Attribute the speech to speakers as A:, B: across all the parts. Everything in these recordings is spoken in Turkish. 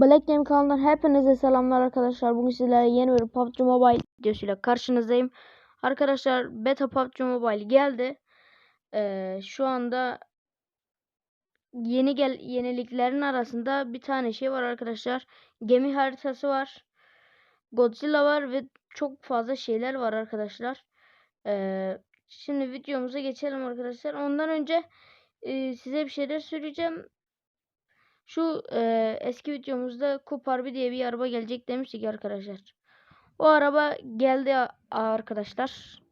A: Black Game kanalından hepinize selamlar arkadaşlar. Bugün sizlerle yeni bir PUBG Mobile videosuyla karşınızdayım. Arkadaşlar beta PUBG Mobile geldi. Ee, şu anda yeni gel yeniliklerin arasında bir tane şey var arkadaşlar. Gemi haritası var. Godzilla var ve çok fazla şeyler var arkadaşlar. Ee, şimdi videomuza geçelim arkadaşlar. Ondan önce e, size bir şeyler söyleyeceğim. Şu e, eski videomuzda Coupe Harbi diye bir araba gelecek demiştik arkadaşlar. O araba geldi arkadaşlar.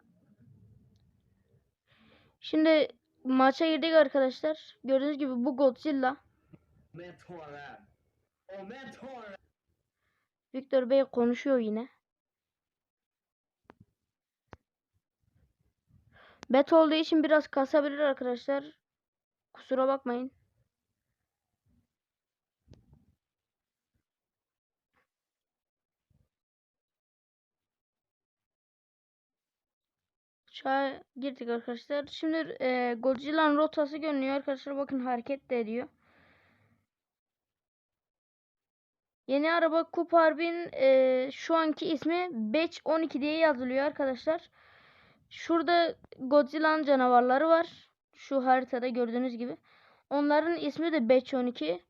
A: Şimdi maça girdik arkadaşlar. Gördüğünüz gibi bu Godzilla. Victor Bey konuşuyor yine. Bet olduğu için biraz kasabilir arkadaşlar. Kusura bakmayın. Şuraya girdik arkadaşlar. Şimdi e, Godzilla'nın rotası görünüyor arkadaşlar. Bakın hareket de ediyor. Yeni araba Coupe Harbin e, şu anki ismi Batch 12 diye yazılıyor arkadaşlar. Şurada Godzilla'nın canavarları var. Şu haritada gördüğünüz gibi. Onların ismi de Batch 12.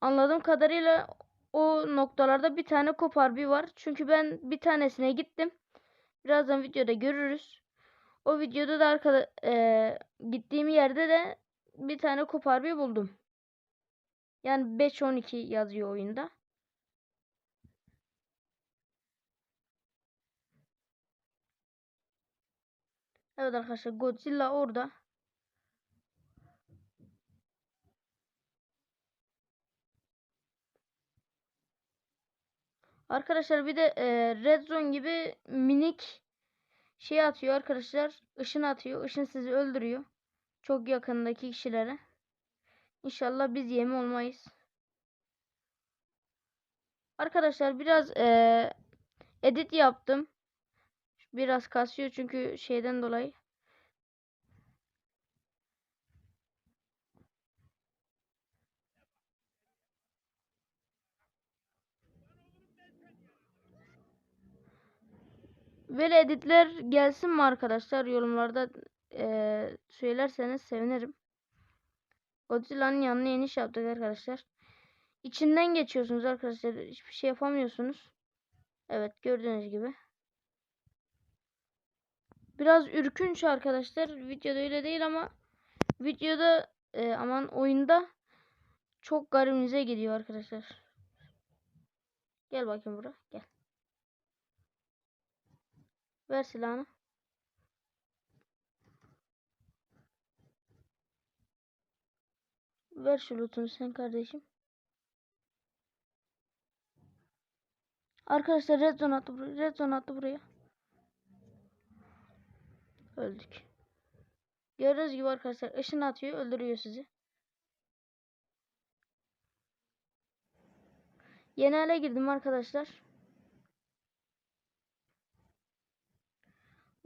A: Anladığım kadarıyla o noktalarda bir tane Coupe Harbi var. Çünkü ben bir tanesine gittim. Birazdan videoda görürüz. O videoda da arkada e, gittiğim yerde de bir tane Coupe Harbi buldum. Yani 5-12 yazıyor oyunda. Evet arkadaşlar Godzilla orada. Arkadaşlar bir de e, Red Zone gibi minik şey atıyor arkadaşlar. Işın atıyor. Işın sizi öldürüyor. Çok yakındaki kişilere. İnşallah biz yemi olmayız. Arkadaşlar biraz e, edit yaptım. Biraz kasıyor çünkü şeyden dolayı. Böyle editler gelsin mi arkadaşlar? Yorumlarda eee, söylerseniz sevinirim. Godzilla'nın yanına iniş yaptık arkadaşlar. İçinden geçiyorsunuz arkadaşlar. Hiçbir şey yapamıyorsunuz. Evet gördüğünüz gibi. Biraz ürkünç arkadaşlar. Videoda öyle değil ama videoda eee, aman oyunda çok garibinize gidiyor arkadaşlar. Gel bakayım buraya. Gel. Ver silahını. Ver şu lootunu sen kardeşim. Arkadaşlar red zone attı buraya. Red zone attı buraya. Öldük. Gördüğünüz gibi arkadaşlar ışın atıyor öldürüyor sizi. Yeni hale girdim arkadaşlar.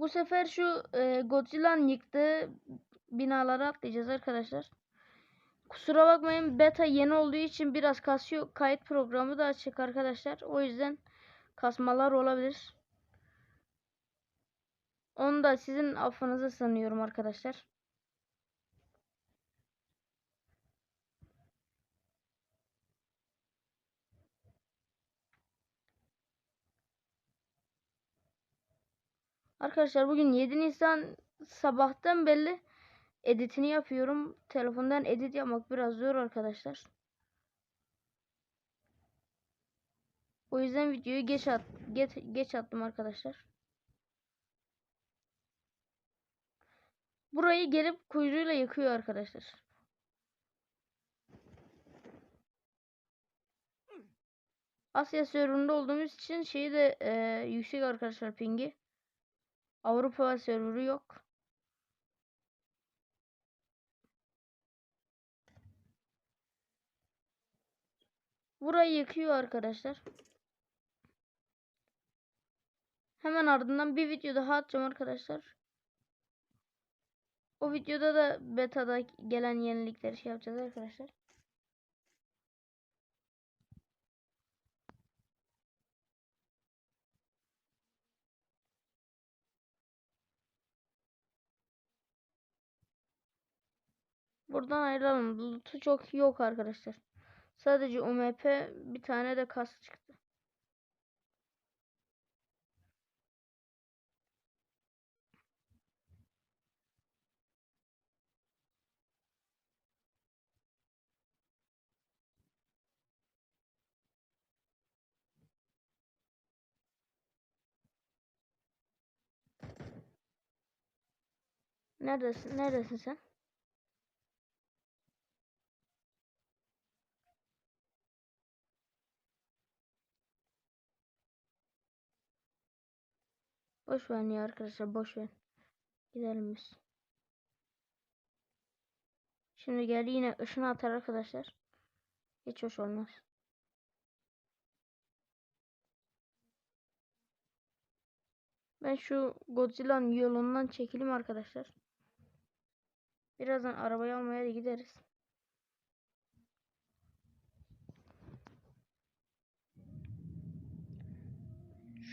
A: Bu sefer şu e, Godzilla'nın yıktığı binalara atlayacağız arkadaşlar. Kusura bakmayın beta yeni olduğu için biraz kasıyor. Kayıt programı da açık arkadaşlar. O yüzden kasmalar olabilir. Onu da sizin affınıza sanıyorum arkadaşlar. Arkadaşlar bugün 7 Nisan sabahtan belli editini yapıyorum. Telefondan edit yapmak biraz zor arkadaşlar. O yüzden videoyu geç at geç, geç attım arkadaşlar. Burayı gelip kuyruğuyla yıkıyor arkadaşlar. Asya serverında olduğumuz için şeyi de e, yüksek arkadaşlar pingi. Avrupa serverı yok. Burayı yıkıyor arkadaşlar. Hemen ardından bir video daha atacağım arkadaşlar. O videoda da beta'da gelen yenilikleri şey yapacağız arkadaşlar. Oradan ayrılalım. Loot'u çok yok arkadaşlar. Sadece UMP bir tane de kas çıktı. Neredesin? Neredesin sen? Boş ver ya arkadaşlar boş ver. Gidelim biz. Şimdi geldi yine ışını atar arkadaşlar. Hiç hoş olmaz. Ben şu Godzilla'nın yolundan çekileyim arkadaşlar. Birazdan arabayı almaya da gideriz.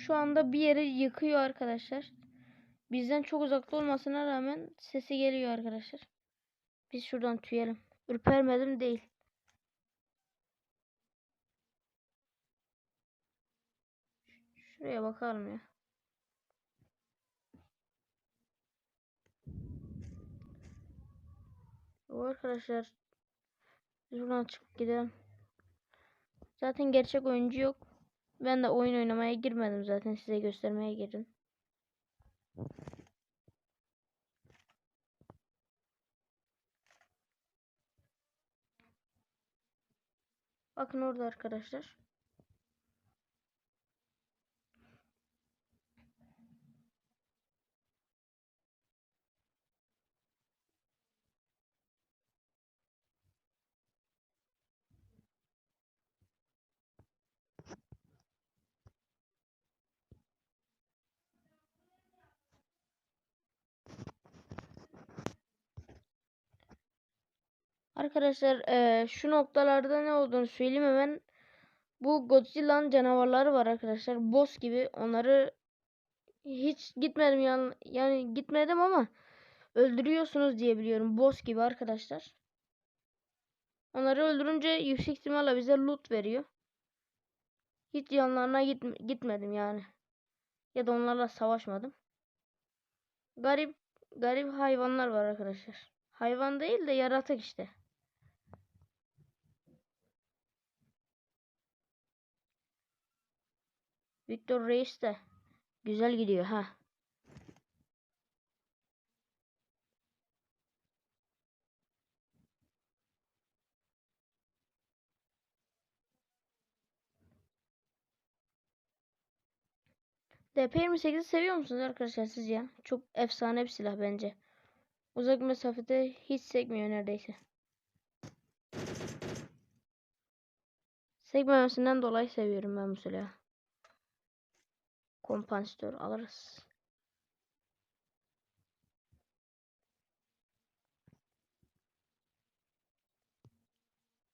A: Şu anda bir yeri yıkıyor arkadaşlar. Bizden çok uzakta olmasına rağmen sesi geliyor arkadaşlar. Biz şuradan tüyelim. Ürpermedim değil. Şuraya bakalım ya. O arkadaşlar buradan çıkıp gidelim. Zaten gerçek oyuncu yok. Ben de oyun oynamaya girmedim zaten size göstermeye girdim. Bakın orada arkadaşlar. Arkadaşlar eee, şu noktalarda ne olduğunu söyleyeyim hemen. Bu Godzilla'nın canavarları var arkadaşlar. Boss gibi. Onları hiç gitmedim yani, yani gitmedim ama öldürüyorsunuz diye biliyorum. Boss gibi arkadaşlar. Onları öldürünce yüksek ihtimalle bize loot veriyor. Hiç yanlarına git, gitmedim yani. Ya da onlarla savaşmadım. Garip garip hayvanlar var arkadaşlar. Hayvan değil de yaratık işte. Victor Reis de güzel gidiyor ha. DP28'i seviyor musunuz arkadaşlar siz ya? Çok efsane bir silah bence. Uzak mesafede hiç sekmiyor neredeyse. Sekmemesinden dolayı seviyorum ben bu silahı. Kompansatör alırız.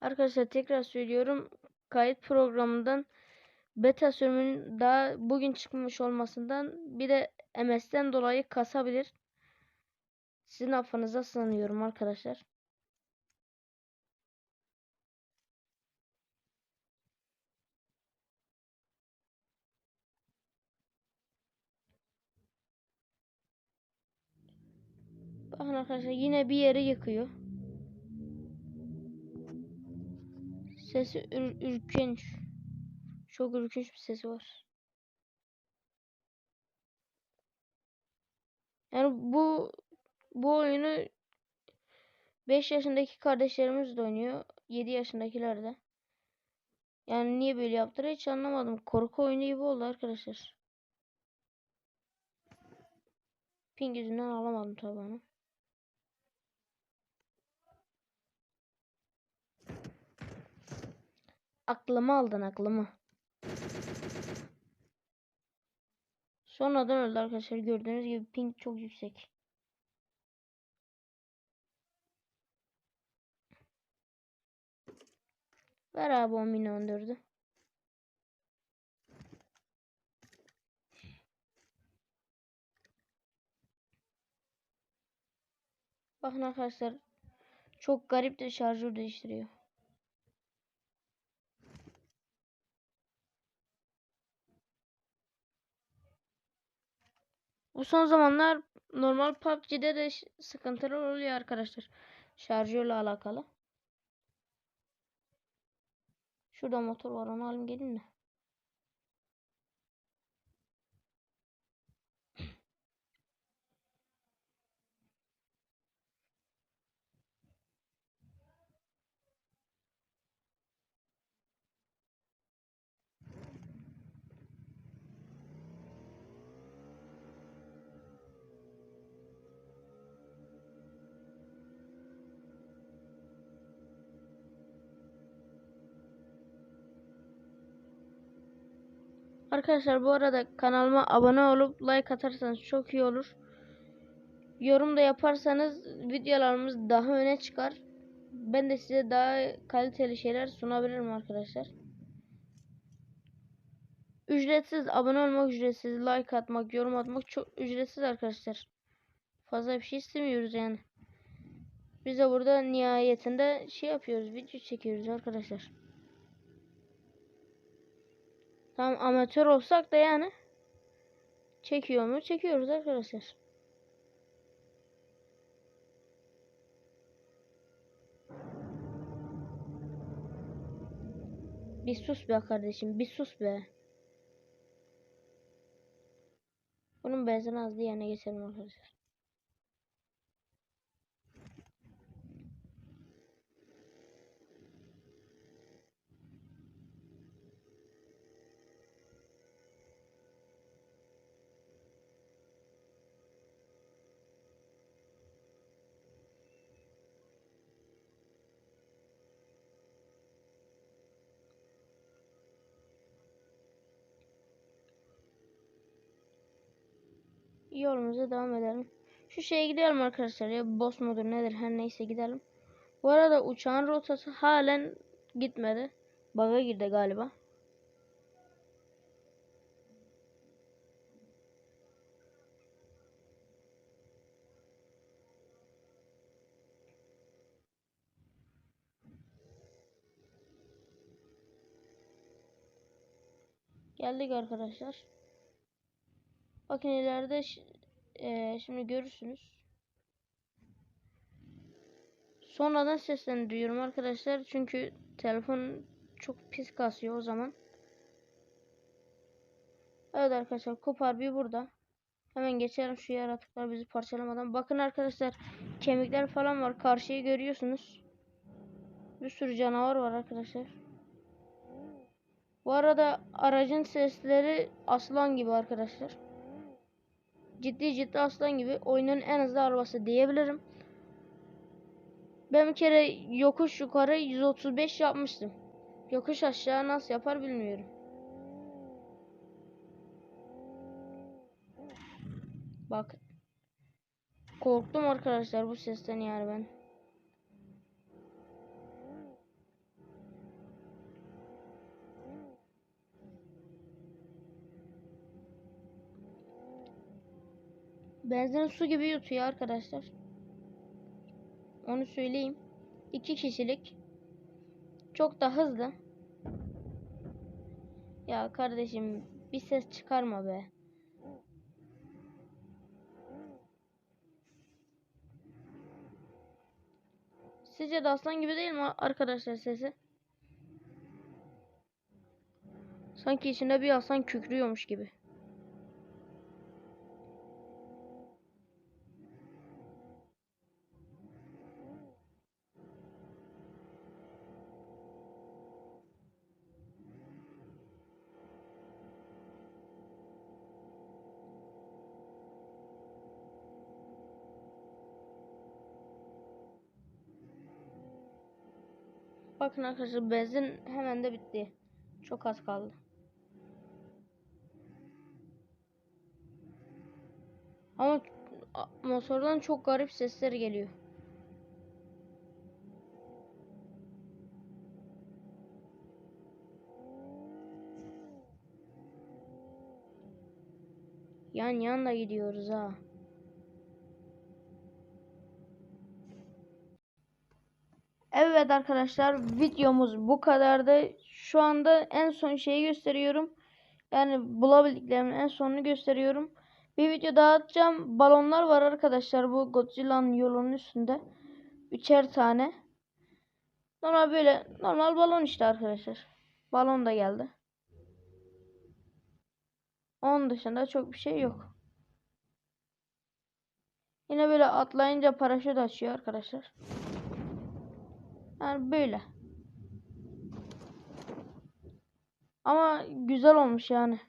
A: Arkadaşlar tekrar söylüyorum. Kayıt programından beta sürümünün daha bugün çıkmış olmasından bir de MS'den dolayı kasabilir. Sizin affınıza sığınıyorum arkadaşlar. Bakın arkadaşlar yine bir yeri yıkıyor. Sesi ür ürkünç. Çok ürkünç bir sesi var. Yani bu bu oyunu 5 yaşındaki kardeşlerimiz de oynuyor. 7 yaşındakiler de. Yani niye böyle yaptılar hiç anlamadım. Korku oyunu gibi oldu arkadaşlar. Ping yüzünden alamadım tabi onu. Aklımı aldın aklımı. Sonradan öldü arkadaşlar. Gördüğünüz gibi ping çok yüksek. Ver abi o mini 14'ü. Bakın arkadaşlar. Çok garip de şarjör değiştiriyor. Bu son zamanlar normal PUBG'de de sıkıntılar oluyor arkadaşlar. Şarjörle alakalı. Şurada motor var onu alayım gelin mi? Arkadaşlar bu arada kanalıma abone olup like atarsanız çok iyi olur. Yorum da yaparsanız videolarımız daha öne çıkar. Ben de size daha kaliteli şeyler sunabilirim arkadaşlar. Ücretsiz abone olmak ücretsiz, like atmak, yorum atmak çok ücretsiz arkadaşlar. Fazla bir şey istemiyoruz yani. Biz de burada nihayetinde şey yapıyoruz, video çekiyoruz arkadaşlar. Tamam amatör olsak da yani çekiyor mu? Çekiyoruz arkadaşlar. Bir sus be kardeşim, bir sus be. Bunun benzin az diye geçelim arkadaşlar. Yolumuza devam edelim. Şu şeye gidelim arkadaşlar ya boss mudur nedir her neyse gidelim. Bu arada uçağın rotası halen gitmedi. Bug'a girdi galiba. Geldik arkadaşlar. Ş- eee, şimdi görürsünüz. Sonradan seslendiriyorum arkadaşlar. Çünkü telefon çok pis kasıyor o zaman. Evet arkadaşlar Kopar bir burada. Hemen geçelim şu yaratıklar bizi parçalamadan. Bakın arkadaşlar kemikler falan var. Karşıyı görüyorsunuz. Bir sürü canavar var arkadaşlar. Bu arada aracın sesleri aslan gibi arkadaşlar. Ciddi ciddi aslan gibi oyunun en hızlı arabası diyebilirim. Ben bir kere yokuş yukarı 135 yapmıştım. Yokuş aşağı nasıl yapar bilmiyorum. Bak. Korktum arkadaşlar bu sesten yani ben. Benzin su gibi yutuyor arkadaşlar. Onu söyleyeyim. İki kişilik. Çok da hızlı. Ya kardeşim bir ses çıkarma be. Sizce de aslan gibi değil mi arkadaşlar sesi? Sanki içinde bir aslan kükrüyormuş gibi. Bakın arkadaşlar benzin hemen de bitti. Çok az kaldı. Ama motordan çok garip sesler geliyor. Yan yan da gidiyoruz ha. Evet arkadaşlar videomuz bu kadardı. Şu anda en son şeyi gösteriyorum. Yani bulabildiklerimin en sonunu gösteriyorum. Bir video daha atacağım. Balonlar var arkadaşlar bu Godzilla'nın yolunun üstünde. Üçer tane. Normal böyle normal balon işte arkadaşlar. Balon da geldi. Onun dışında çok bir şey yok. Yine böyle atlayınca paraşüt açıyor arkadaşlar. Yani böyle. Ama güzel olmuş yani.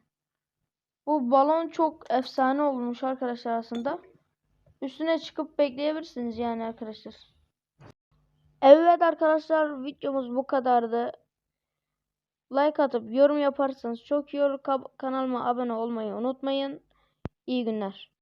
A: Bu balon çok efsane olmuş arkadaşlar aslında. Üstüne çıkıp bekleyebilirsiniz yani arkadaşlar. Evet arkadaşlar videomuz bu kadardı. Like atıp yorum yaparsanız çok iyi olur. Ka- Kanalıma abone olmayı unutmayın. İyi günler.